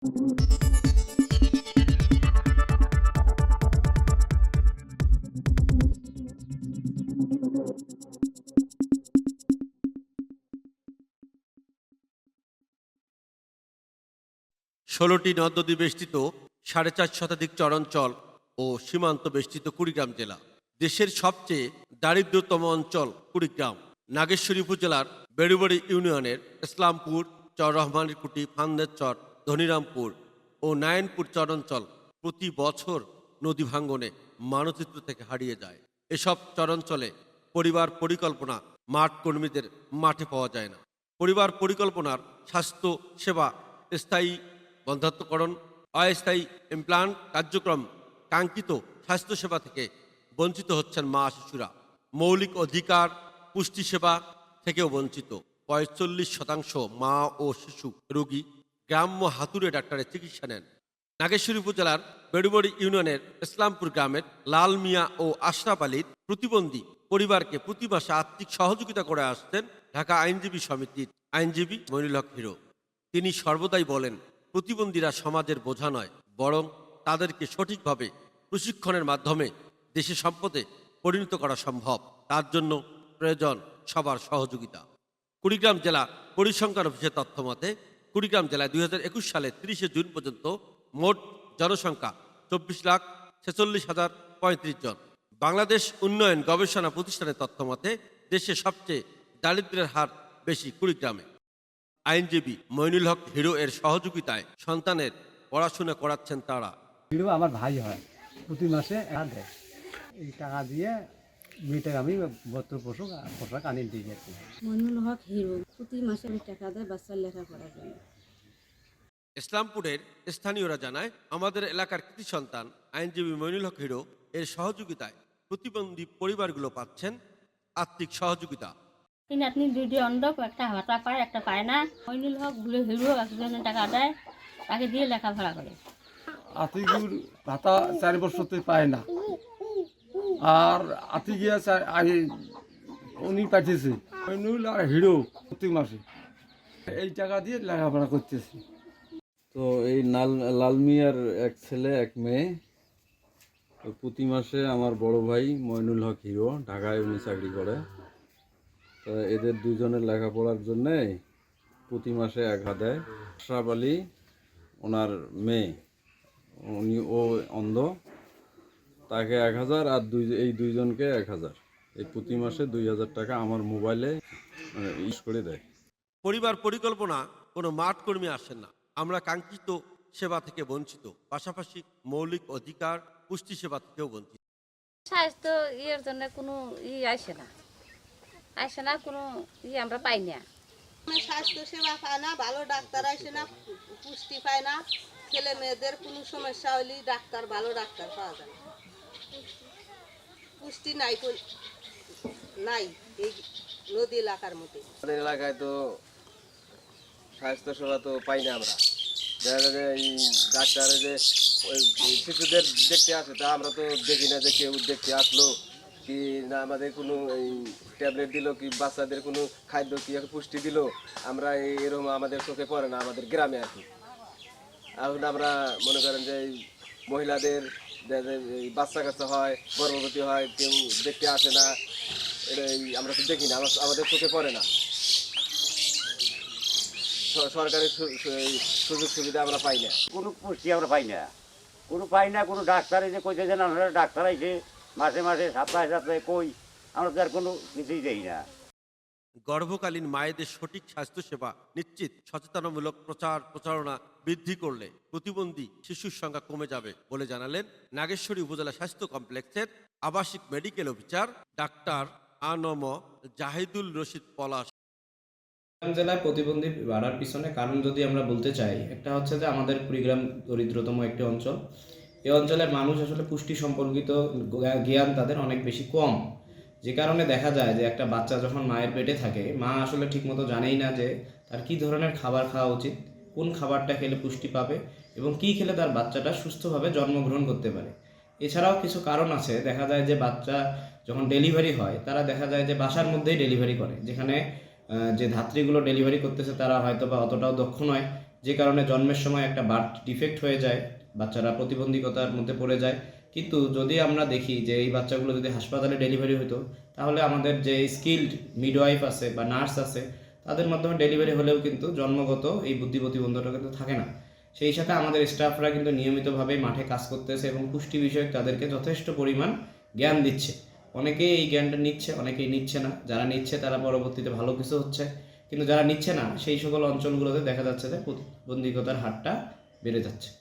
ষোলোটি নদ বেষ্টিত সাড়ে চার শতাধিক চরাঞ্চল ও সীমান্ত বেষ্টিত কুড়িগ্রাম জেলা। দেশের সবচেয়ে দারিদ্রতম অঞ্চল কুড়িগ্রাম। নাগেশ্বরী উপজেলার বেড়ুবাড়ি ইউনিয়নের ইসলামপুর চর রহমানিরকুটি ফান্দের চর ধনিরামপুর ও নারায়ণপুর চরাঞ্চল প্রতি বছর নদী ভাঙ্গনে মানচিত্র থেকে হারিয়ে যায়। এসব চরাঞ্চলে পরিবার পরিকল্পনা মাঠ কর্মীদের মাঠে পাওয়া যায় না। পরিবার পরিকল্পনার স্বাস্থ্য সেবা, স্থায়ী বন্ধাত্মকরণ, অস্থায়ী ইমপ্লান্ট কার্যক্রম, কাঙ্ক্ষিত স্বাস্থ্যসেবা থেকে বঞ্চিত হচ্ছেন মা শিশুরা। মৌলিক অধিকার, পুষ্টি সেবা থেকেও বঞ্চিত। পঁয়তাল্লিশ শতাংশ মা ও শিশু রোগী গ্রাম্য হাতুড়ে ডাক্তারের চিকিৎসা নেন। নাগেশ্বরী উপজেলার বেড়ুবড়ি ইউনিয়নের ইসলামপুর গ্রামের লাল মিয়া ও আশরাফ আলীর প্রতিবন্ধী পরিবারকে প্রতি মাসে আর্থিক সহযোগিতা করে আসতেন ঢাকা আইনজীবী সমিতির আইনজীবী মনিল হক হিরো। তিনি সর্বদাই বলেন, প্রতিবন্ধীরা সমাজের বোঝা নয়, বরং তাদেরকে সঠিকভাবে প্রশিক্ষণের মাধ্যমে দেশে সম্পদে পরিণত করা সম্ভব। তার জন্য প্রয়োজন সবার সহযোগিতা। কুড়িগ্রাম জেলা পরিসংখ্যান অফিসের তথ্য মতে কুড়িগ্রাম জেলায় দুই হাজার একুশ সালে তিরিশে জুন পর্যন্ত মোট জনসংখ্যা চব্বিশ লাখ ছেচল্লিশ হাজার পঁয়ত্রিশ জন। বাংলাদেশ উন্নয়ন গবেষণা প্রতিষ্ঠানের তথ্য মতে দেশে সবচেয়ে দারিদ্র্যের হার বেশি কুড়িগ্রামে। আইনজীবী মইনুল হক হিরো এর সহযোগিতায় সন্তানের পড়াশোনা করাচ্ছেন তারা। হিরো আমার ভাই হয় প্রতি মাসে এই টাকা দিয়ে মেয়েটাকে আমি বস্ত্র পোশাক পোশাক আনিয়ে আর কি মনুল হক হিরো। প্রতি মাসে আমি টাকা দেয় বাচ্চার লেখাপড়ার জন্য। ইসলামপুরের স্থানীয়রা জানায় আমাদের এলাকার কৃতি সন্তান আইনজীবী মইনুল হক হিরো এর সহযোগিতায় প্রতিবন্ধী পরিবারগুলো পাচ্ছেন আর্থিক সহযোগিতা। তিনি আপনি দুইটি অন্ধক একটা হাতা পায় একটা পায় না। মইনুল হক বুড়ো হিরো একজনের টাকা দেয় তাকে দিয়ে লেখাপড়া করে। আতিগুর ভাতা চার বছরতে পায় না। আর আতি গিয়া চার- আই- উনি পাঠিয়েছে। নুল আর হিরো প্রতি মাসে। এই টাকা দিয়ে লেখাপড়া করতেছি। তো এই লাল লাল মিয়ার এক ছেলে, এক মেয়ে। প্রতি মাসে আমার বড় ভাই মইনুল হক হিরো, ঢাকায় উনি চাকরি করে। তো এদের দুজনের লেখাপড়ার জন্যে প্রতি মাসে এক হাজার আশরাফ আলী, ওনার মেয়ে। উনি, ও অন্ধ। তাকে এক হাজার আর দুই, এই দুইজনকে এক হাজার। এই প্রতি মাসে দুই হাজার টাকা আমার মোবাইলে ইউজ করে দেয়। পরিবার পরিকল্পনা কোনো মাঠ কর্মী আসেন না। আমরা কাঙ্ক্ষিত সেবা থেকে বঞ্চিত পাশাপাশি মৌলিক অধিকার পুষ্টি সেবা থেকেও বঞ্চিত। স্বাস্থ্য ইয়ের জন্য কোনো ই আসে না। আসে না কোনো ই আমরা পাই না। স্বাস্থ্য সেবা পায় না ভালো ডাক্তার আসে না পুষ্টি পায় না। ছেলে মেয়েদের কোনো সমস্যা হলে ডাক্তার ভালো ডাক্তার পাওয়া যায় না। পুষ্টি নাই কোন- নাই, এই নদী এলাকার মধ্যে। আমাদের এলাকায় তো তো পাই না আমরা। ডাক্তারে যে শিশুদের দেখতে আসে, তা আমরা তো দেখি না যে কেউ দেখতে আসলো কি না, আমাদের কোনো ট্যাবলেট দিলো কি, বাচ্চাদের কোনো খাদ্য কি পুষ্টি দিলো, আমরা এরকম আমাদের চোখে পড়ে না, আমাদের গ্রামে আর কি। এখন আমরা মনে করেন যে মহিলাদের বাচ্চা কাচ্চা হয়, গর্ভবতী হয়, কেউ দেখতে আসে না এটা এই আমরা তো দেখি না আমাদের চোখে পড়ে না। সরকারি সুযোগ সুবিধা আমরা পাই না। কোনো পুষ্টি আমরা পাই না। কোনো পাই না, কোনো ডাক্তার এসে কইতে যে, না ডাক্তার আইসে মাসে মাসে, সপ্তাহে সপ্তাহে কই। আমরা তো আর কোনো কিছুই দেই না। গর্ভকালীন মায়েদের সঠিক স্বাস্থ্যসেবা নিশ্চিত, সচেতনামূলক প্রচার প্রচারণা বৃদ্ধি করলে প্রতিবন্ধী শিশুর সংখ্যা কমে যাবে বলে জানালেন নাগেশ্বরী উপজেলা স্বাস্থ্য কমপ্লেক্সের আবাসিক medical officer doctor ANM Zahidul Rashid Palash. জেলায় প্রতিবন্ধী বাড়ার পিছনে কারণ যদি আমরা বলতে চাই, একটা হচ্ছে যে আমাদের কুড়িগ্রাম দরিদ্রতম একটি অঞ্চল। এই অঞ্চলের মানুষ আসলে পুষ্টি সম্পর্কিত জ্ঞান তাদের অনেক বেশি কম। যে কারণে দেখা যায় যে একটা বাচ্চা যখন মায়ের পেটে থাকে, মা আসলে ঠিকমতো জানেই না যে তার কী ধরনের খাবার খাওয়া উচিত, কোন খাবারটা খেলে পুষ্টি পাবে এবং কী খেলে তার বাচ্চাটা সুস্থভাবে জন্মগ্রহণ করতে পারে। এছাড়াও কিছু কারণ আছে। দেখা যায় যে বাচ্চা যখন ডেলিভারি হয়, তারা দেখা যায় যে বাসার মধ্যেই ডেলিভারি করে, যেখানে যে ধাত্রীগুলো ডেলিভারি করতেছে তারা হয়তো বা অতটাও দক্ষ নয়। যে কারণে জন্মের সময় একটা বার্থ ডিফেক্ট হয়ে যায়, বাচ্চারা প্রতিবন্ধকতার মধ্যে পড়ে যায়। কিন্তু যদি আমরা দেখি যে এই বাচ্চাগুলো যদি হাসপাতালে ডেলিভারি হতো তাহলে আমাদের যে স্কিল্ড মিডওয়াইফ আছে বা নার্স আছে, তাদের মাধ্যমে ডেলিভারি হলেও কিন্তু জন্মগত এই বুদ্ধি প্রতিবন্ধটা কিন্তু থাকে না। সেই সাথে আমাদের স্টাফরা কিন্তু নিয়মিতভাবে মাঠে কাজ করতেছে এবং পুষ্টি বিষয়ক তাদেরকে যথেষ্ট পরিমাণ জ্ঞান দিচ্ছে। অনেকেই এই জ্ঞানটা নিচ্ছে, অনেকেই নিচ্ছে না। যারা নিচ্ছে তারা পরবর্তীতে ভালো কিছু হচ্ছে। কিন্তু যারা নিচ্ছে না, সেই সকল অঞ্চলগুলোতে দেখা যাচ্ছে যে প্রতিবন্ধকতার হারটা বেড়ে যাচ্ছে।